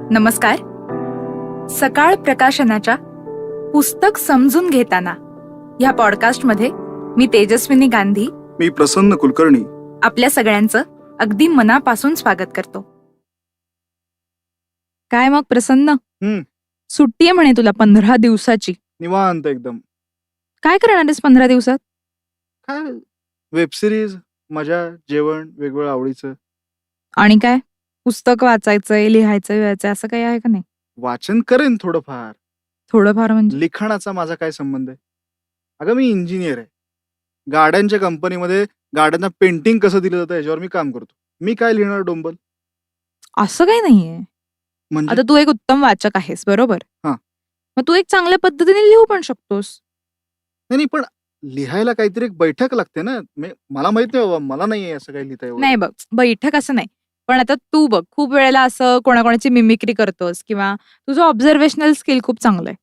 नमस्कार. सकाळ प्रकाशनाच्या पुस्तक समजून घेताना या पॉडकास्टमध्ये मी तेजस्विनी गांधी. मी प्रसन्न कुलकर्णी. आपल्या सगळ्यांचं अगदी मनापासून स्वागत करतो. काय मग प्रसन्न? हं. सुट्टी आहे म्हणे तुला पंधरा दिवसाची. निवांत एकदम. काय करणार आहेस पंधरा दिवसात? काय? वेब सिरीज मजा जेवण वेगवेगळं आवडीचं. आणि काय? पुस्तक वाचायचंय लिहायचं लिहायचं असं काही आहे का नाही? वाचन करेन थोडंफार. थोडंफार म्हणजे? लिखाणाचा माझा काय संबंध आहे? अगं मी इंजिनियर आहे. गाड्यांच्या कंपनीमध्ये गाड्यांना पेंटिंग कसं दिलं जातं याच्यावर मी काम करतो. मी काय लिहिणार डोंबल? असं काही नाहीये. म्हणजे? आता तू एक उत्तम वाचक आहेस बरोबर? हां. मग तू एक चांगल्या पद्धतीने लिहू पण शकतोस. नाही नाही, पण लिहायला काहीतरी एक बैठक लागते ना. मे- मला माहीत नाही बाबा मला नाही असं काही लिहिता. नाही बघ बैठक असं नाही. पण आता तू बघ खूप वेळेला असं कोणाकोणाची मिमिक्री करतोस किंवा तुझं ऑब्झर्वेशनल स्किल खूप चांगलं आहे.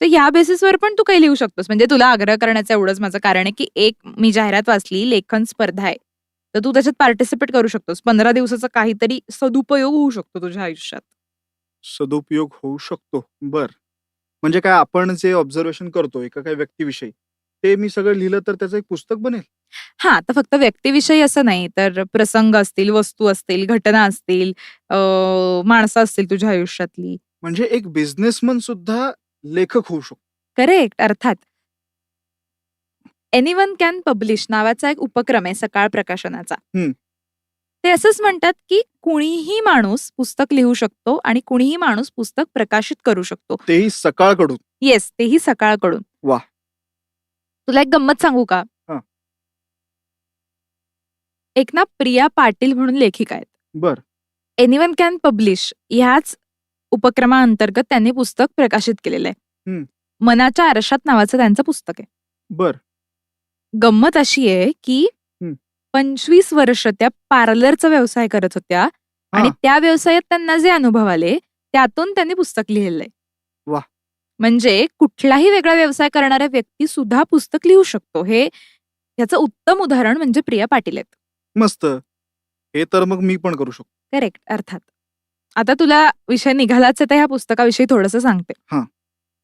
तर या बेसिसवर पण तू काही लिहू शकतोस. म्हणजे तुला आग्रह करण्याचं एवढंच माझं कारण आहे की एक मी जाहिरात वाचली लेखन स्पर्धा आहे. तर तू त्याच्यात पार्टिसिपेट करू शकतोस. पंधरा दिवसाचा काहीतरी सदुपयोग होऊ शकतो तुझ्या आयुष्यात. सदुपयोग होऊ शकतो. बर. म्हणजे काय आपण जे ऑब्झर्वेशन करतो एका काही व्यक्तीविषयी ते मी सगळं लिहिलं तर त्याचं एक पुस्तक बनेल. हा आता फक्त व्यक्तीविषयी असं नाही तर प्रसंग असतील वस्तू असतील घटना असतील माणसं असतील तुझ्या आयुष्यातली. म्हणजे एक बिझनेसमन सुद्धा लेखक होऊ शकतो. करेक्ट अर्थात. एनिवन कॅन पब्लिश नावाचा एक उपक्रम आहे सकाळ प्रकाशनाचा. ते असंच म्हणतात की कुणीही माणूस पुस्तक लिहू शकतो आणि कुणीही माणूस पुस्तक प्रकाशित करू शकतो. तेही सकाळकडून. येस तेही सकाळकडून. वाह. तुला एक गंमत सांगू का हां. एक ना प्रिया पाटील म्हणून लेखिका आहेत बर एनिवन कॅन पब्लिश ह्याच उपक्रमाअंतर्गत त्यांनी पुस्तक प्रकाशित केलेलं आहे. मनाच्या आरशात नावाचं त्यांचं पुस्तक आहे बर गंमत अशी आहे की. पंचवीस वर्ष त्या पार्लरचा व्यवसाय करत होत्या आणि हा. त्या व्यवसायात त्यांना जे अनुभव आले त्यातून त्यांनी पुस्तक लिहिलंय वाह. म्हणजे कुठलाही वेगळा व्यवसाय करणाऱ्या व्यक्ती सुद्धा पुस्तक लिहू शकतो. हे याचं उत्तम उदाहरण म्हणजे प्रिया पाटील आहेत. मस्त. हे तर मग मी पण करू शकतो. करेक्ट. अर्थात. आता तुला विषय निघालाच आहे तर ह्या पुस्तकाविषयी थोडंसं सांगते. हां.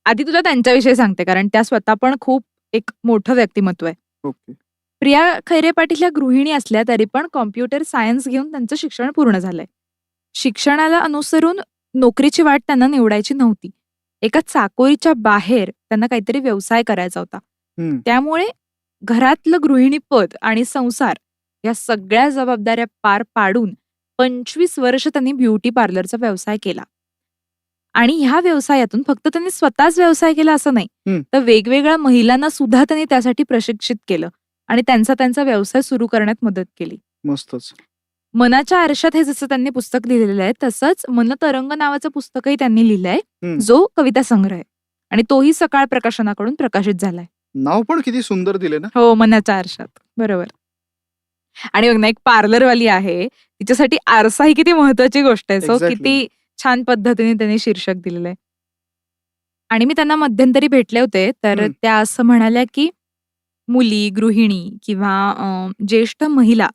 आधी तुला त्यांच्याविषयी सांगते कारण त्या स्वतः पण खूप एक मोठं व्यक्तिमत्व आहे. ओके. प्रिया खैरे पाटील ह्या गृहिणी असल्या तरी पण कॉम्प्युटर सायन्स घेऊन त्यांचं शिक्षण पूर्ण झालंय. शिक्षणाला अनुसरून नोकरीची वाट त्यांना निवडायची नव्हती. एका चाकोरीच्या बाहेर त्यांना काहीतरी व्यवसाय करायचा होता. त्यामुळे घरातलं गृहिणीपद आणि संसार या सगळ्या जबाबदाऱ्या पार पाडून पंचवीस वर्ष त्यांनी ब्युटी पार्लरचा व्यवसाय केला. आणि ह्या व्यवसायातून फक्त त्यांनी स्वतःच व्यवसाय केला असं नाही. तर वेगवेगळ्या महिलांना सुद्धा त्यांनी त्यासाठी प्रशिक्षित केलं आणि त्यांचा त्यांचा व्यवसाय सुरू करण्यात मदत केली. मस्तच. मनाच्या आरशात हे जसं त्यांनी पुस्तक लिहिलेलं आहे तसंच मन तरंग नावाचं पुस्तकही त्यांनी लिहिलंय. जो कविता संग्रह आहे. आणि तोही सकाळ प्रकाशनाकडून प्रकाशित झालाय. नाव पण किती सुंदर दिले ना? हो मनाच्या आरशात. बरोबर. आणि बघ ना एक पार्लरवाली आहे. तिच्यासाठी आरसा ही किती महत्वाची गोष्ट आहे. So Exactly. किती छान पद्धतीने त्यांनी शीर्षक दिलेलं आहे आणि मी त्यांना मध्यंतरी भेटले होते तर. त्या असं म्हणाल्या की मुली गृहिणी किंवा ज्येष्ठ महिला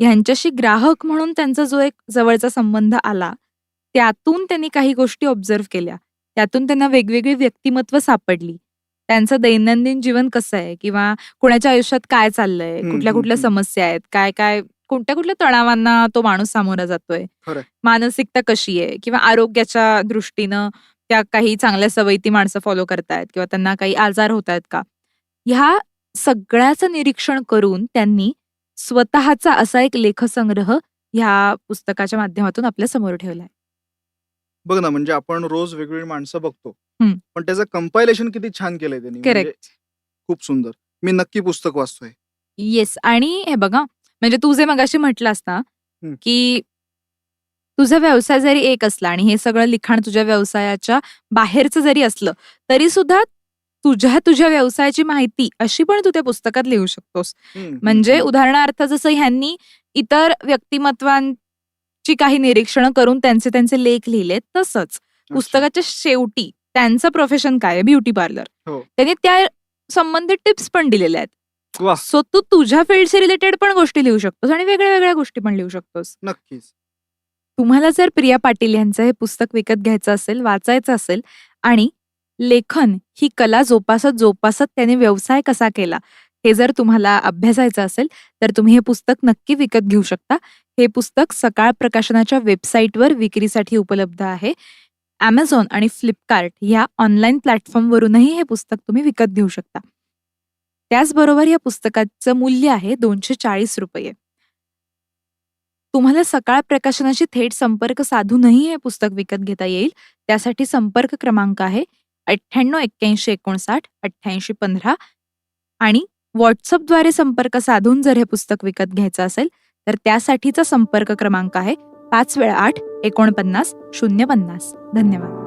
ह्यांच्याशी ग्राहक म्हणून त्यांचा जो एक जवळचा संबंध आला त्यातून त्यांनी काही गोष्टी ऑब्झर्व केल्या. त्यातून त्यांना वेगवेगळी व्यक्तिमत्व सापडली. त्यांचं दैनंदिन जीवन कसं आहे? किंवा कोणाच्या आयुष्यात काय चाललंय? कुठल्या कुठल्या. समस्या आहेत? काय काय कोणत्या कुठल्या तणावांना तो माणूस सामोरा जातोय. मानसिकता कशी आहे? किंवा आरोग्याच्या दृष्टीनं त्या काही चांगल्या सवयी ती माणसं फॉलो करतायत? किंवा त्यांना काही आजार होत आहेत का? ह्या सगळ्याचं निरीक्षण करून त्यांनी स्वतःचा असा एक लेखसंग्रह ह्या पुस्तकाच्या माध्यमातून आपल्यासमोर ठेवलाय. बघ ना म्हणजे आपण रोज वेगवेगळी माणसं बघतो. पण त्याचं कंपायलेशन किती छान केलंय त्यांनी. म्हणजे करेक्ट खूप सुंदर. मी नक्की पुस्तक वाचतोय. येस आणि हे बघा म्हणजे तू जे मगाशी म्हटलास ना. की तुझा व्यवसाय जरी एक असला आणि हे सगळं लिखाण तुझ्या व्यवसायाच्या बाहेरचं जरी असलं तरी सुद्धा तुझ्या तुझ्या व्यवसायाची माहिती अशी पण तू त्या पुस्तकात लिहू शकतोस. म्हणजे उदाहरणार्थ जसं ह्यांनी इतर व्यक्तिमत्वांची काही निरीक्षणं करून त्यांचे त्यांचे लेख लिहिले तसंच. पुस्तकाच्या शेवटी त्यांचं प्रोफेशन काय आहे? ब्युटी पार्लर हो. त्यांनी त्या संबंधित टिप्स पण दिलेल्या आहेत. सो तू तुझ्या फील्डशी रिलेटेड पण गोष्टी लिहू शकतोस आणि वेगळ्या वेगळ्या गोष्टी पण लिहू शकतोस. नक्कीच. तुम्हाला जर प्रिया पाटील यांचं हे पुस्तक विकत घ्यायचं असेल, वाचायचं असेल आणि लेखन ही कला जोपासत जोपासत त्याने व्यवसाय कसा केला, हे जर तुम्हाला अभ्यासायचं असेल, तर तुम्ही हे पुस्तक नक्की विकत घेऊ शकता. हे पुस्तक सकाळ प्रकाशनाच्या वेबसाईटवर विक्रीसाठी उपलब्ध आहे. ॲमेझॉन आणि फ्लिपकार्ट ह्या ऑनलाईन प्लॅटफॉर्मवरूनही हे पुस्तक तुम्ही विकत घेऊ शकता. त्याचबरोबर या पुस्तकाचं मूल्य आहे ₹240. तुम्हाला सकाळ प्रकाशनाशी थेट संपर्क साधूनही हे पुस्तक विकत घेता येईल. त्यासाठी संपर्क क्रमांक आहे अठ्ठ्याण्णव एक्क्याऐंशी एकोणसाठ अठ्ठ्याऐंशी पंधरा आणि व्हॉट्सअपद्वारे संपर्क साधून जर हे पुस्तक विकत घ्यायचं असेल तर त्यासाठीचा संपर्क क्रमांक आहे पाच वेळा आठ एकोणपन्नास शून्य पन्नास. धन्यवाद.